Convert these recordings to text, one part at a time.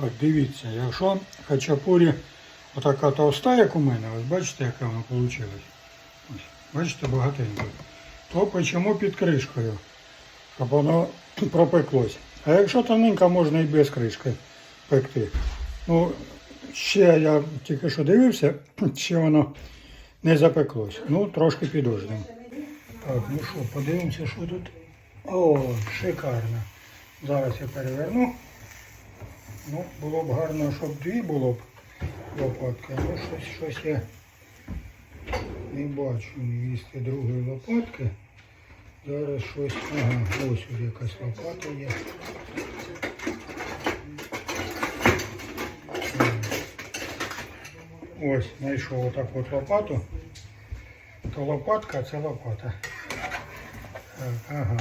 Так, дивіться, якщо хачапурі отака товста, як у мене, ось бачите, яка вона вийшла. Бачите, багатенько. То печемо під кришкою, щоб воно пропеклось. А якщо тоненька, можна і без кришки пекти. Ну, ще я тільки що дивився, ще воно не запеклось. Ну, трошки підождемо. Так, ну що, подивимося, що тут. О, шикарно. Зараз я переверну. Ну, було б гарно, щоб дві було б лопатки. Ну, щось, щось я не бачу місця другої лопатки. Зараз щось. Ага, ось ось якась лопата є. Ось, знайшов отак от лопату. То лопатка, це лопата. Так, ага.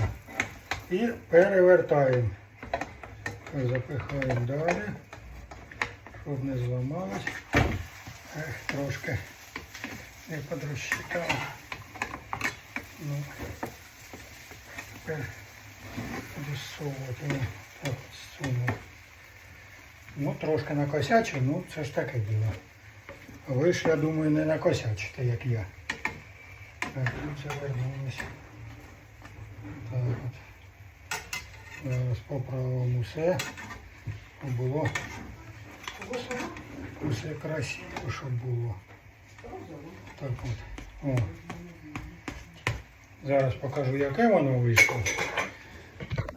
І перевертаємо. Запихаємо далі, щоб не зламалось. Ех, трошки не подрозчитав. Ну, тепер. Ну, Так. Ну, трошки накосячив, ну це ж таке діло. Ви ж, я думаю, не накосячите, як я. Так, тут завернулося. Так от. Зараз поправимо все. Було все красиво, щоб було. Так от. О. Зараз покажу, яке воно вийшло.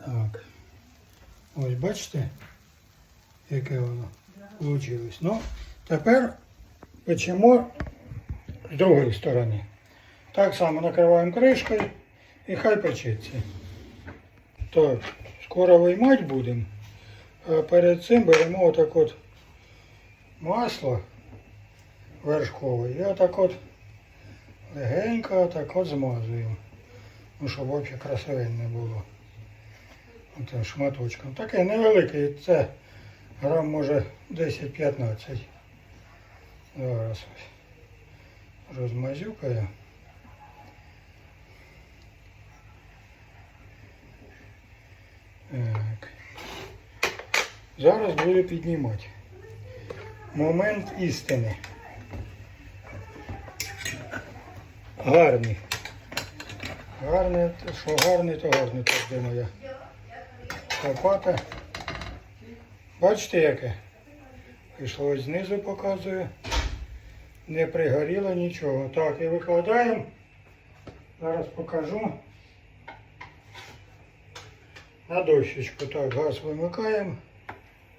Так. Ось бачите, яке воно вийшло. Ну, тепер печемо з другої сторони. Так само накриваємо кришкою і хай печеться. Так, скоро виймати будемо. А перед цим беремо отак от масло вершкове і отак от легенько отак от змазуємо. Ну, щоб взагалі красивенне було. Оце шматочком. Таке невелике, це грам може 10-15. Зараз розмазюкаю. Так. Зараз буду піднімати. Момент істини. Гарний. Гарний, що гарний, то гарний, так де моя лопата. Бачите яке? Пішло знизу показую. Не пригоріло нічого. Так, і викладаємо. Зараз покажу. На дощечку. Так, газ вимикаємо.